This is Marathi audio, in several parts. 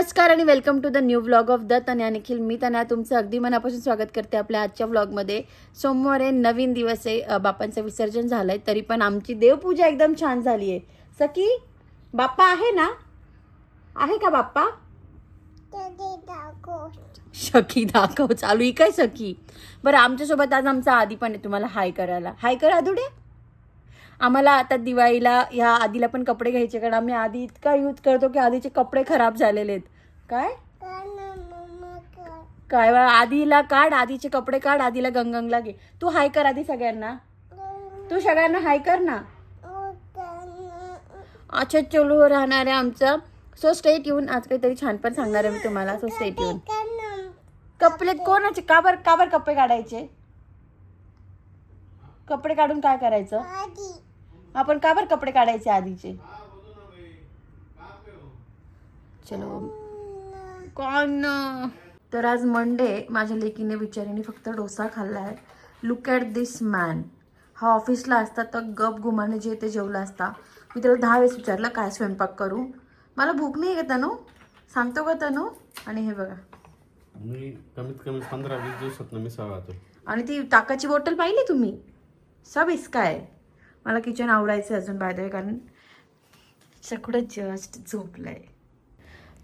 नमस्कार आणि welcome to the new vlog of the Tanya Nikhil मी तन्या तुमचं अगदी मनापासून स्वागत करते आपल्या आजच्या व्लॉगमध्ये सोमवार आहे नवीन दिवस आहे अ, बाप्पांचं विसर्जन झालंय तरी पण आमची देवपूजा एकदम छान झाली आहे सकी बाप्पा आहे ना? आहे का बाप्पा? सखी दाखव. चालू ही काय सखी? बरं आमच्यासोबत आज आमचा आधी पण आहे तुम्हाला हाय करायला. हाय कर आदुडे आम्हाला आता दिवाळीला ह्या आधीला पण कपडे घ्यायचे कारण आम्ही आधी इतका यूज करतो की आधीचे कपडे खराब झालेले आहेत. काय? काय बा आधीला काढ आधीचे कपडे काढ आधीला गंगंगला घे. तू हाय कर आधी सगळ्यांना. तू सगळ्यांना हाय कर ना. अच्छा चलू राहणार आहे आमचं. सो स्टेट येऊन आज काहीतरी छान पण सांगणार आहे मी तुम्हाला. सो स्टेट येऊन कपडे कोणाचे? का बर का बर कपडे काढायचे? कपडे काढून काय करायचं? आपण का बर कपडे काढायचे आधीचे? चलो. कोण? तर आज मंडे माझ्या लेकीने बिचारीने फक्त डोसा खाल्ला आहे. लुक ॲट दिस मॅन हा ऑफिसला असता तर गप गुमाने जे ते जेवला असता. मी त्याला दहा वेळेस विचारलं काय स्वयंपाक करू? मला भूक नाही आहे का तनू? सांगतो का तनू? आणि हे बघा. मी कमीत कमी पंधरा वीस दिवसात मी खातो. आणि ती ताकाची बॉटल पाहिली तुम्ही? सब इसका आहे. मला किचन आवडायचं अजून बाय कारण सगळं जस्ट झोपलंय.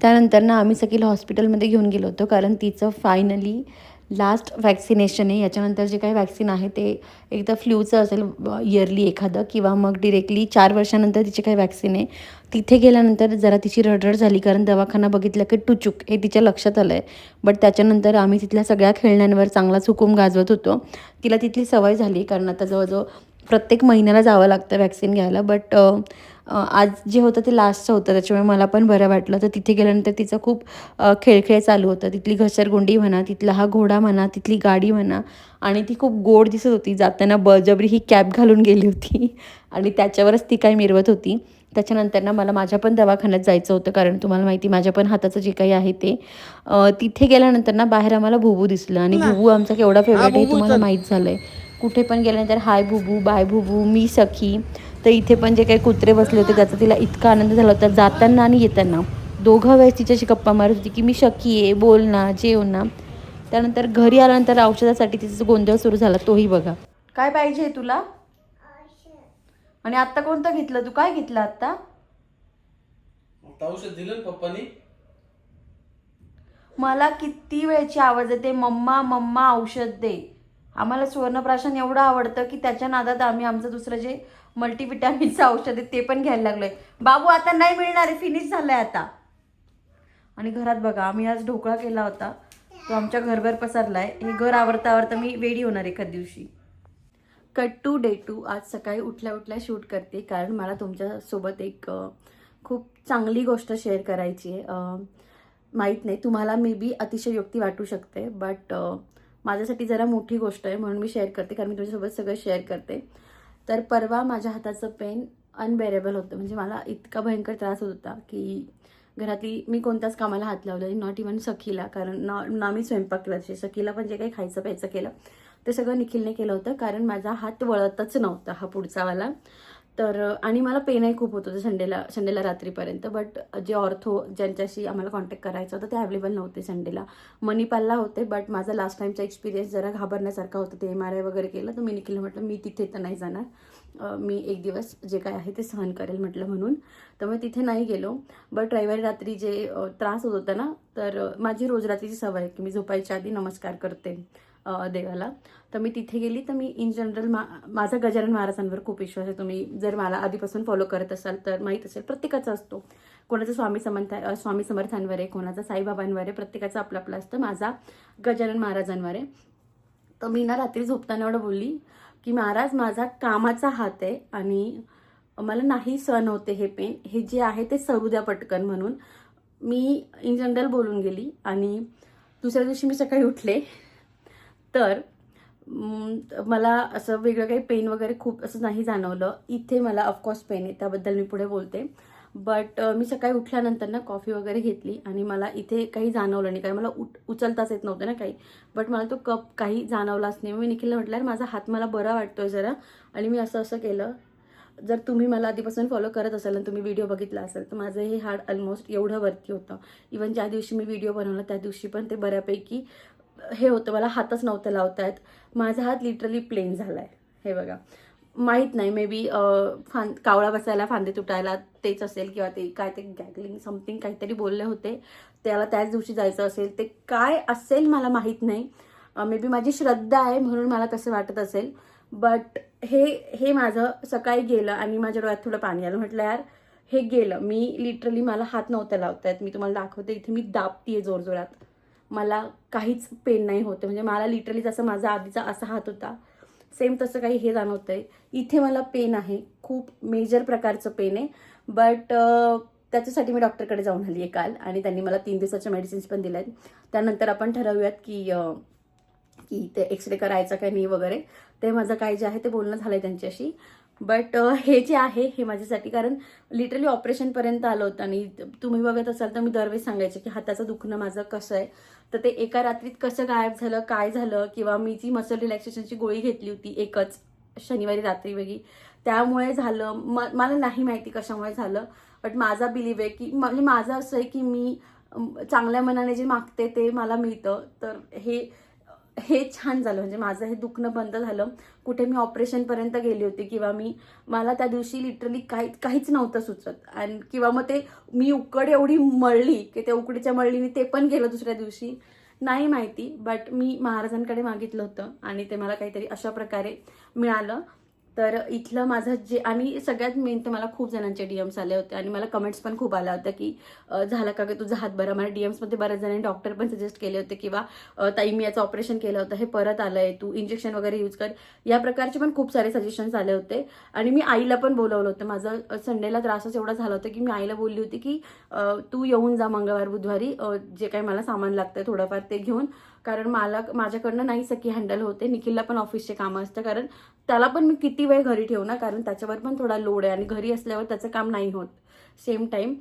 त्यानंतर ना आम्ही सकील हॉस्पिटलमध्ये घेऊन गेलो होतो कारण तिचं फायनली लास्ट वॅक्सिनेशन आहे. याच्यानंतर जे काही वॅक्सिन आहे ते एकदा फ्ल्यूचं असेल इयरली एखादं किंवा मग डिरेक्टली चार वर्षानंतर तिचे काही वॅक्सिन आहे. तिथे गेल्यानंतर जरा तिची रडरड झाली कारण दवाखाना बघितलं की टुचूक हे तिच्या लक्षात आलं आहे बट त्याच्यानंतर आम्ही तिथल्या सगळ्या खेळण्यांवर चांगलाच हुकूम गाजवत होतो. तिला तिथली सवय झाली कारण आता जवळजवळ प्रत्येक महिन्याला जावं लागतं वॅक्सिन घ्यायला बट आज जे होतं ते लास्टचं होतं. त्याच्यामुळे मला पण बरं वाटलं. तर तिथे गेल्यानंतर तिचं खूप खेळखेळ चालू होतं. तिथली घसरगुंडी म्हणा तिथला हा घोडा म्हणा तिथली गाडी म्हणा आणि ती खूप गोड दिसत होती. जाताना बळजबरी ही कॅब घालून गेली होती. आणि त्याच्यावरच ती काय मिरवत होती. त्याच्यानंतर ना मला माझ्या पण दवाखान्यात जायचं होतं कारण तुम्हाला माहिती माझ्या पण हाताचं जे काही आहे ते. तिथे गेल्यानंतर ना बाहेर आम्हाला भुबू दिसलं. आणि भुबू आमचा केवढा फेवरेट आहे तुम्हाला माहीत झालं आहे कुठे पण गेल्यानंतर हाय भुबू बाय भुबू मी सखी. तर इथे पण जे काही कुत्रे बसले होते त्याचा तिला इतका आनंद झाला होता जाताना आणि येताना. दोघं वेळेस तिच्याशी गप्पा मारत होती की मी शकी आहे बोल ना जेव ना. त्यानंतर घरी आल्यानंतर औषधासाठी तिचा गोंधळ सुरू झाला तोही बघा. काय पाहिजे तुला? आणि आत्ता कोणतं घेतलं? तू काय घेतलं आत्ता? औषध दिलं पप्पानी. मला किती वेळची आवाज येते मम्मा मम्मा औषध दे. आम्हाला सुवर्णप्राशन एवढं आवडतं की त्याच्या नादात आम्ही आमचं दुसरं जे मल्टीविटॅमिनचं औषध आहे ते पण घ्यायला लागलोय. बाबू आता नाही मिळणार आहे. फिनिश झालंय आता. आणि घरात बघा आम्ही आज ढोकळा केला होता. तो आमच्या घरभर पसरलाय. हे घर आवडता आवडता मी वेडी होणार एखाद दिवशी. कट टू डे टू आज सकाळी उठल्या उठल्या शूट करते कारण मला तुमच्यासोबत एक खूप चांगली गोष्ट शेअर करायची आहे. माहीत नाही तुम्हाला मे बी अतिशयोक्ती वाटू शकते बट माझ्यासाठी जरा मोठी गोष्ट आहे म्हणून मी शेअर करते कारण मी तुझ्यासोबत सगळं शेअर करते. तर परवा माझ्या हाताचं पेन अनबेरेबल होतं. म्हणजे मला इतका भयंकर त्रास होत होता की घरातली मी कोणत्याच कामाला हात लावला नॉट इवन सखीला कारण ना ना मी स्वयंपाक केला तसे सखीला पण जे काही खायचं प्यायचं केलं ते सगळं निखिलने केलं होतं कारण माझा हात वळतच नव्हता हा पुढचावाला तर आणि मला पेनही खूप होत होतं संडेला संडेला रात्रीपर्यंत. बट जे ऑर्थो ज्यांच्याशी आम्हाला कॉन्टॅक्ट करायचं होतं ते अवेलेबल नव्हते संडेला. मणिपालला होते बट माझा लास्ट टाईमचा एक्सपिरियन्स जरा घाबरण्यासारखा होता. ते एम आर आय वगैरे केलं तर मी निखिल म्हटलं मी तिथे तर नाही जाणार. मी एक दिवस जे काय आहे ते सहन करेल म्हटलं म्हणून. तर मी तिथे नाही गेलो. बट रविवारी रात्री जे त्रास होत होता ना तर माझी रोज रात्रीची सवय आहे की मी झोपायच्या आधी नमस्कार करते. देवाला. तर मी तिथे गेली. तर मी इन जनरल मा माझा गजानन महाराजांवर खूप विश्वास आहे. तुम्ही जर मला आधीपासून फॉलो करत असाल तर माहीत असेल प्रत्येकाचा असतो. कोणाचा स्वामी समर्थ स्वामी समर्थांवर आहे कोणाचा साईबाबांवर आहे प्रत्येकाचं आपलं आपलं असतं. माझा गजानन महाराजांवर आहे. तर मी ना रात्री झोपताना एवढं बोलली की महाराज माझा कामाचा हात आहे आणि मला नाही सहन होते हे पेन हे जे आहे ते सरू द्या पटकन म्हणून. मी इन जनरल बोलून गेली आणि दुसऱ्या दिवशी मी सकाळी उठले. तर मला असं वेगळं काही पेन वगैरे खूप असं नाही जाणवलं. इथे मला ऑफकोर्स पेन आहे त्याबद्दल मी पुढे बोलते. बट मी सकाळी उठल्यानंतर ना कॉफी वगैरे घेतली आणि मला इथे काही जाणवलं नाही. कारण मला उठ उचलताच येत नव्हतं ना काही. बट मला तो कप काही जाणवलाच नाही. मी निखिलला म्हटलं माझा हात मला बरा वाटतोय जरा. आणि मी असं असं केलं. जर तुम्ही मला आधीपासून फॉलो करत असाल आणि तुम्ही व्हिडिओ बघितला असेल तर माझं हे हाड ऑलमोस्ट एवढं वरती होतं. इवन ज्या दिवशी मी व्हिडिओ बनवला त्या दिवशी पण ते बऱ्यापैकी हे होतं मला हातच नव्हतं लावता येत माझा हात लिटरली प्लेन झाला आहे हे बघा. माहीत नाही मे बी फां कावळा बसायला फांदे तुटायला तेच असेल किंवा ते काय ते गॅगलिंग समथिंग काहीतरी बोलले होते. त्याला त्याच दिवशी जायचं असेल. ते काय असेल मला माहीत नाही. मे बी माझी श्रद्धा आहे म्हणून मला तसं वाटत असेल. बट हे हे माझं सकाळी गेलं आणि माझ्या डोळ्यात थोडं पाणी आलं. म्हटलं यार हे गेलं. मी लिटरली मला हात नव्हता लावतायत. मी तुम्हाला दाखवते. इथे मी दाबतीये जोरजोरात. मला काहीच पेन नाही होते म्हणजे मला लिटरली जसं माझा आधीचा असा हात होता सेम तसं काही हे जाणवतं आहे इथे मला पेन आहे. खूप मेजर प्रकारचं पेन आहे. बट त्याच्यासाठी मी डॉक्टरकडे जाऊन आली आहे काल आणि त्यांनी मला तीन दिवसाच्या मेडिसिन्स पण दिल्या आहेत त्यानंतर आपण ठरवूयात की की ते एक्सरे करायचा काय नाही वगैरे. ते माझं काय जे आहे ते बोलणं झालं आहे त्यांच्याशी. बट हे जे आहे हे माझ्यासाठी कारण लिटरली ऑपरेशनपर्यंत आलं होतं. आणि तुम्ही बघत असाल तर मी दरवेळेस सांगायचे की हाताचं दुखणं माझं कसं आहे. तर ते एका रात्रीत कसं गायब झालं काय झालं किंवा मी जी मसल रिलॅक्सेशनची गोळी घेतली होती एकच शनिवारी रात्री वेगळी त्यामुळे झालं. म मला नाही माहिती कशामुळे झालं. बट माझा बिलीव आहे की म्हणजे माझं असं आहे की मी चांगल्या मनाने जे मागते ते मला मिळतं. तर हे हे छान झालं. म्हणजे माझं हे दुखणं बंद झालं. कुठे मी ऑपरेशनपर्यंत गेली होती किंवा मी मला त्या दिवशी लिटरली काही काहीच नव्हतं सुचत. आणि किंवा मग ते मी उकड एवढी मळली की त्या उकडीच्या मळलीने ते पण गेलं दुसऱ्या दिवशी. नाही माहिती बट मी महाराजांकडे मागितलं होतं आणि ते मला काहीतरी अशा प्रकारे मिळालं. तर इथलं माझं जे आणि सगळ्यात मेन तर मला खूप जणांचे डीएम्स आले होते आणि मला कमेंट्स पण खूप आल्या होत्या की झालं झाला का ग तुझा हात बरा? मला डीएम्समध्ये बऱ्याच जणांनी डॉक्टर पण सजेस्ट केले होते किंवा ताई मी याचं ऑपरेशन केलं होतं हे परत आलंय तू इंजेक्शन वगैरे यूज कर. या प्रकारचे पण खूप सारे सजेशन्स आले होते. आणि मी आईला पण बोलवलं होतं. माझं संडेला त्रासच एवढा झाला होता की मी आईला बोलली होती की तू येऊन जा मंगळवार बुधवारी जे काही मला सामान लागतंय थोडंफार ते घेऊन. कारण मला माझ्याकडनं नाही सकी हँडल होते. निखिलला पण ऑफिसचे कामं असतं. कारण त्याला पण मी किती वेळ घरी ठेवू ना? कारण त्याच्यावर पण थोडा लोड आहे आणि घरी असल्यावर त्याचं काम नाही होत. सेम टाईम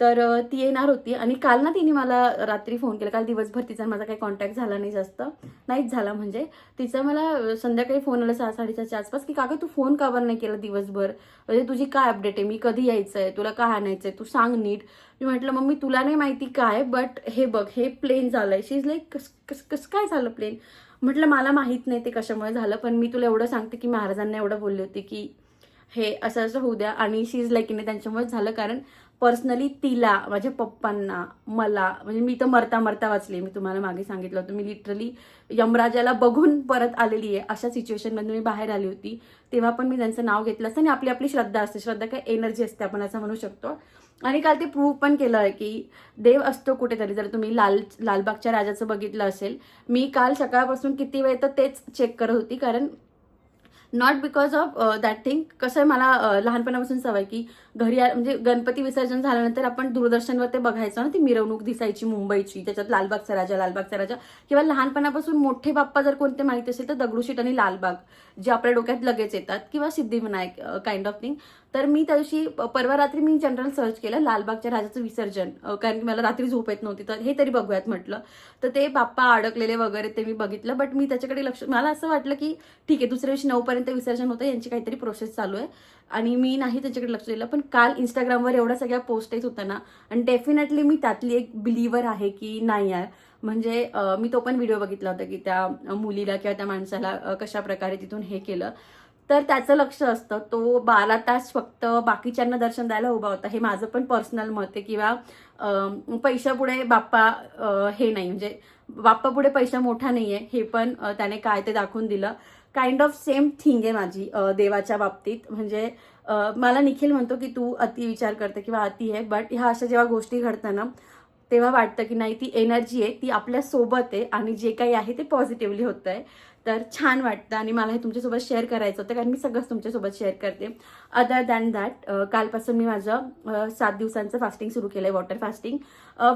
तर ती येणार होती आणि काल ना तिने मला रात्री फोन केला. काल दिवसभर तिचा माझा काही कॉन्टॅक्ट झाला नाही जास्त. नाहीच झाला म्हणजे. तिचा मला संध्याकाळी फोन आला सहा साडेचारच्या आसपास की काका तू फोन का नाही केला दिवसभर? म्हणजे तुझी काय अपडेट आहे? मी कधी यायचं आहे तुला काय आणायचं आहे तू सांग नीट. मी म्हटलं मम्मी तुला नाही माहिती काय बट हे बघ हे प्लेन झालं शी इज लाईक कस कस कसं काय झालं प्लेन म्हटलं मला माहीत नाही ते कशामुळे झालं पण मी तुला एवढं सांगते की महाराजांना एवढं बोलले होते की हे असं असं होऊ द्या. आणि शी इज लाईक त्यांच्यामुळेच झालं कारण पर्सनली तिला माझ्या पप्पांना मला म्हणजे मी तर मरता मरता वाचली मी तुम्हाला मागे सांगितलं होतं. मी लिटरली यमराजाला बघून परत आलेली आहे. अशा सिच्युएशनमध्ये मी बाहेर आली होती. तेव्हा पण मी त्यांचं नाव घेतलं असतं आणि आपली आपली श्रद्धा असते. श्रद्धा काय? एनर्जी असते आपण असं म्हणू शकतो. आणि काल ते प्रूव्ह पण केलं आहे की देव असतो कुठेतरी. जर तुम्ही लाल लालबागच्या राजाचं बघितलं असेल मी काल सकाळपासून किती वेळ तर तेच चेक करत होती. कारण not because of that thing कसं आहे मला uh, लहानपणापासून सवय की घरी म्हणजे गणपती विसर्जन झाल्यानंतर आपण दूरदर्शनवर ते बघायचो ना ती मिरवणूक दिसायची मुंबईची त्याच्यात लालबागचा राजा लालबागचा राजा. किंवा लहानपणापासून मोठे बाप्पा जर कोणते माहिती असेल तर दगडूशेठ आणि लालबाग जे आपल्या डोक्यात लगेच येतात. किंवा सिद्धिविनायक काइंड ऑफ थिंग तर मी त्या दिवशी परवा रात्री मी जनरल सर्च केलं लालबागच्या राजाचं विसर्जन. कारण की मला रात्री झोप येत नव्हती तर हे तरी बघूयात म्हटलं. तर ते बाप्पा अडकलेले वगैरे ते मी बघितलं बट मी त्याच्याकडे लक्ष मला असं वाटलं की ठीक आहे दुसऱ्या दिवशी नऊपर्यंत विसर्जन होतं यांची काहीतरी प्रोसेस चालू आहे. आणि मी नाही त्याच्याकडे लक्ष दिलं पण काल इंस्टाग्रामवर एवढ्या सगळ्या पोस्ट येत होत्या ना आणि डेफिनेटली मी त्यातली एक बिलीवर आहे की नाही यार. म्हणजे मी तो पण व्हिडिओ बघितला होता की त्या मुलीला किंवा त्या माणसाला कशा प्रकारे तिथून हे केलं. तर त्याचं लक्ष असतं. तो बारा तास फक्त बाकीच्यांना दर्शन द्यायला उभा होता. हे माझं पण पर्सनल मत आहे किंवा पैशापुढे बाप्पा हे नाही. म्हणजे बाप्पापुढे पैसा मोठा नाही आहे हे पण त्याने काय ते दाखवून दिलं. काइंड ऑफ सेम थिंग आहे माझी देवाच्या बाबतीत. म्हणजे मला निखिल म्हणतो की तू अति विचार करते किंवा अति आहे. बट ह्या अशा जेव्हा गोष्टी घडताना तेव्हा वाटतं की नाही ती एनर्जी आहे ती आपल्यासोबत आहे आणि जे काही आहे ते पॉझिटिव्हली होतं आहे तर छान वाटतं आणि मला हे तुमच्यासोबत शेअर करायचं होतं कारण मी सगळंच तुमच्यासोबत शेअर करते. अदर दॅन दॅट कालपासून मी माझं सात दिवसांचं फास्टिंग सुरू केलं आहे water fasting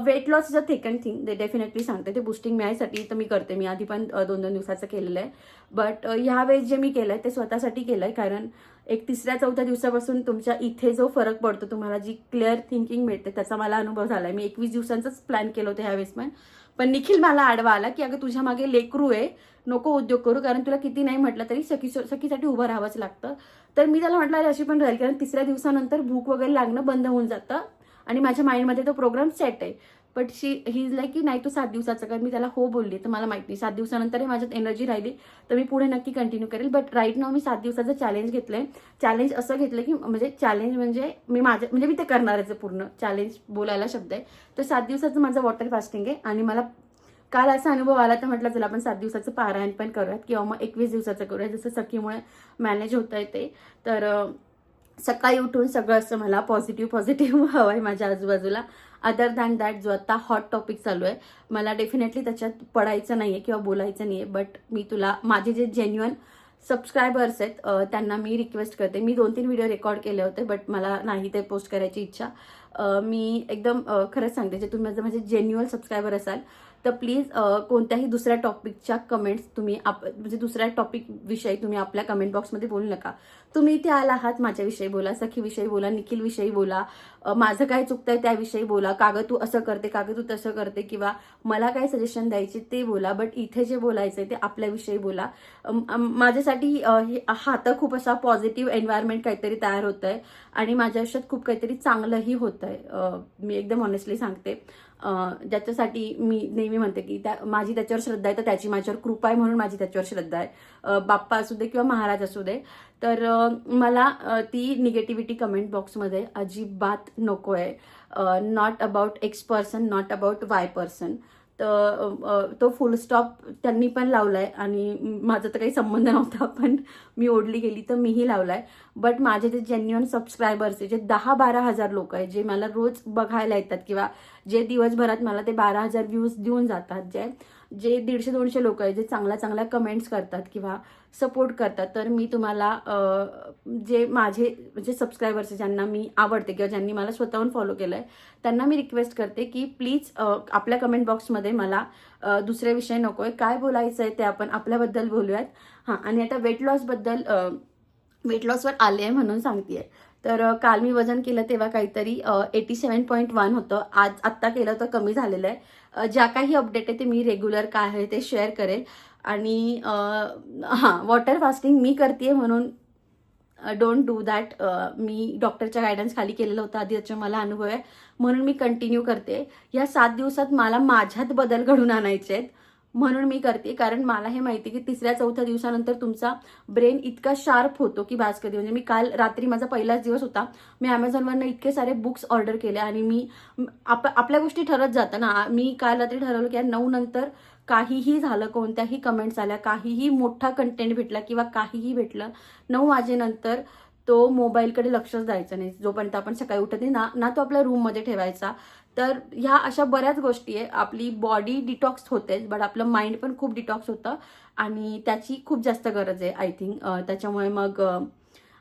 weight loss is a thicken thing ते डेफिनेटली सांगते ते बुस्टिंग मिळायसाठी तर मी करते. मी आधी पण दोन दोन दिवसाचं केलेलं आहे. बट ह्यावेळेस जे मी केलं आहे ते स्वतःसाठी केलं आहे कारण एक तिसऱ्या चौथ्या दिवसापासून तुमच्या इथे जो फरक पडतो तुम्हाला जी क्लिअर थिंकिंग मिळते त्याचा मला अनुभव झाला आहे मी एकवीस दिवसांचंच प्लॅन केलं होतं ह्यावेळेस पण. पण निखिल मला आडवा आला की अगं तुझ्या मागे लेकरू आहे नको उद्योग करू कारण तुला किती नाही म्हटलं तरी सखी सखीसाठी उभं राहावंच लागतं. तर मी त्याला म्हटलं अरे अशी पण राहील कारण तिसऱ्या दिवसानंतर भूक वगैरे लागणं बंद होऊन जातं आणि माझ्या माइंडमध्ये तो प्रोग्राम सेट आहे. But she he is like की नाही तू सात दिवसाचं कर. मी त्याला हो बोलली तर मला माहिती नाही सात दिवसानंतरही माझ्यात एनर्जी राहिली तर मी पुढे नक्की कंटिन्यू करेल. बट राईट नाव मी सात दिवसाचं चॅलेंज घेतलंय. चॅलेंज असं घेतलं की म्हणजे चॅलेंज म्हणजे मी माझ्या म्हणजे मी ते करणारच पूर्ण. चॅलेंज बोलायला शब्द आहे. तर सात दिवसाचं माझं वॉटर फास्टिंग आहे आणि मला काल असा अनुभव आला तर म्हटलं चला आपण सात दिवसाचं पारायण पण करूयात किंवा मग एकवीस दिवसाचं करूयात. जसं सखीमुळे मॅनेज होत आहे ते. तर सकाळी उठून सगळं असं मला पॉझिटिव्ह पॉझिटिव्ह हवं आहे माझ्या आजूबाजूला. अदर दॅन दॅट जो आता हॉट टॉपिक चालू आहे मला डेफिनेटली त्याच्यात पडायचं नाही आहे किंवा बोलायचं नाही आहे बट मी तुला माझे जे जेन्युअन सबस्क्रायबर्स आहेत त्यांना मी रिक्वेस्ट करते. मी दोन तीन व्हिडिओ रेकॉर्ड केले होते बट मला नाही ते पोस्ट करायची इच्छा. मी एकदम खरंच सांगते जे तुम्ही माझे जेन्युअल सबस्क्रायबर असाल तर प्लीज कोणत्याही दुसऱ्या टॉपिकच्या कमेंट्स तुम्ही आप म्हणजे दुसऱ्या टॉपिक विषयी तुम्ही आपल्या कमेंट बॉक्समध्ये बोलू नका. तुम्ही इथे आला आहात माझ्याविषयी बोला सखीविषयी बोला निखिलविषयी बोला माझं काय चुकतंय त्याविषयी बोला कागद तू असं करते कागद तू तसं करते किंवा मला काय सजेशन द्यायचे ते बोला बट इथे जे बोलायचं आहे ते आपल्याविषयी बोला. माझ्यासाठी हे- हा तर खूप असा पॉझिटिव्ह एन्व्हायरमेंट काहीतरी तयार होत आहे आणि माझ्या आयुष्यात खूप काहीतरी चांगलंही होत आहे मी एकदम ऑनेस्टली सांगते. ज्याच्यासाठी मी नेहमी म्हणते की त्या माझी त्याच्यावर श्रद्धा आहे तर त्याची माझ्यावर कृपा आहे म्हणून माझी त्याच्यावर श्रद्धा आहे. बाप्पा असू दे किंवा महाराज असू दे. तर मला ती निगेटिव्हिटी कमेंट बॉक्समध्ये अजिबात नको आहे. Not about X person not about Y person तर तो फुल स्टॉप त्यांनी पण लावला आहे आणि माझा तर काही संबंध नव्हता पण मी ओढली गेली तर मीही लावला आहे बट माझे जे जेन्युअन सबस्क्रायबर्स आहे जे दहा बारा हजार लोक आहेत जे मला रोज बघायला येतात किंवा जे दिवसभरात मला ते बारा हजार व्ह्यूज देऊन जातात जे जे दीडशे दोनशे लोक आहेत जे चांगल्या चांगल्या कमेंट्स करतात किंवा सपोर्ट करतात तर मी तुम्हाला जे माझे म्हणजे सबस्क्रायबर्स ज्यांना मी आवडते किंवा ज्यांनी मला स्वतःहून फॉलो केलं आहे त्यांना मी रिक्वेस्ट करते की प्लीज आपल्या कमेंट बॉक्समध्ये मला दुसऱ्या दुसरे विषय नको आहे काय बोलायचं आहे ते आपण आपल्याबद्दल बोलूयात. हां आणि आता वेट लॉसबद्दल वेट लॉसवर आले आहे म्हणून सांगते तर काल मी वजन केलं तेव्हा काहीतरी एटी सेवन पॉईंट वन होतं. आज आत्ता केलं तर कमी झालेलं आहे. ज्या काही अपडेट आहे ते मी रेग्युलर काय आहे ते शेअर करेल. आणि हां वॉटर फास्टिंग मी करते म्हणून डोंट डू दॅट मी डॉक्टरच्या गायडन्स खाली केलेलं होतं आधी याचा मला अनुभव आहे. म्हणून मी कंटिन्यू करते. या सात दिवसात मला माझ्यात बदल घडून आणायचे आहेत म्हणून मी करते कारण मला हे माहिती की तिसऱ्या चौथ्या दिवसानंतर तुमचा ब्रेन इतका शार्प होतो की बास कधी. म्हणजे मी काल रात्री माझा पहिलाच दिवस होता. मी अमेझॉनवरनं इतके सारे बुक्स ऑर्डर केले आणि मी आप आपल्या गोष्टी ठरत जातं ना मी काल रात्री ठरवलं की नऊ नंतर काहीही झालं कोणत्याही कमेंट्स आल्या काहीही मोठा कंटेंट भेटला किंवा काहीही भेटलं नऊ वाजेनंतर तो मोबाईलकडे लक्षच द्यायचं नाही. जोपर्यंत आपण सकाळी उठत नाही ना ना तो आपल्या रूममध्ये ठेवायचा. तर ह्या अशा बऱ्याच गोष्टी आहे. आपली बॉडी डिटॉक्स होते बट आपलं माइंड पण खूप डिटॉक्स होतं. आणि त्याची खूप जास्त गरज आहे आय थिंक त्याच्यामुळे मग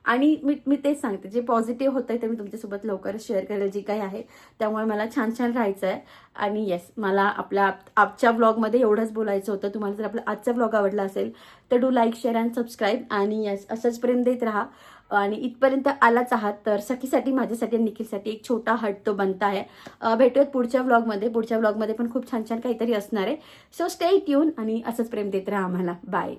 आणि मी मी तेच सांगते जे पॉझिटिव्ह होतं ते मी तुमच्यासोबत लवकरच शेअर करेल जे काही आहे. त्यामुळे मला छान छान राहायचं आहे. आणि येस मला आपल्या आजच्या ब्लॉगमध्ये एवढंच बोलायचं होतं. तुम्हाला जर आपला आजचा ब्लॉग आवडला असेल तर do like share and subscribe आणि येस असंच प्रेम देत राहा. आणि इथपर्यंत आलाच आहात. तर सखीसाठी माझ्यासाठी आणि निखिलसाठी एक छोटा हट तो बनता आहे. भेटूयात पुढच्या व्लॉगमध्ये पुढच्या व्लॉगमध्ये पण खूप छान छान काहीतरी असणार आहे. सो स्टे ट्यून आणि असंच प्रेम देत राहा आम्हाला. बाय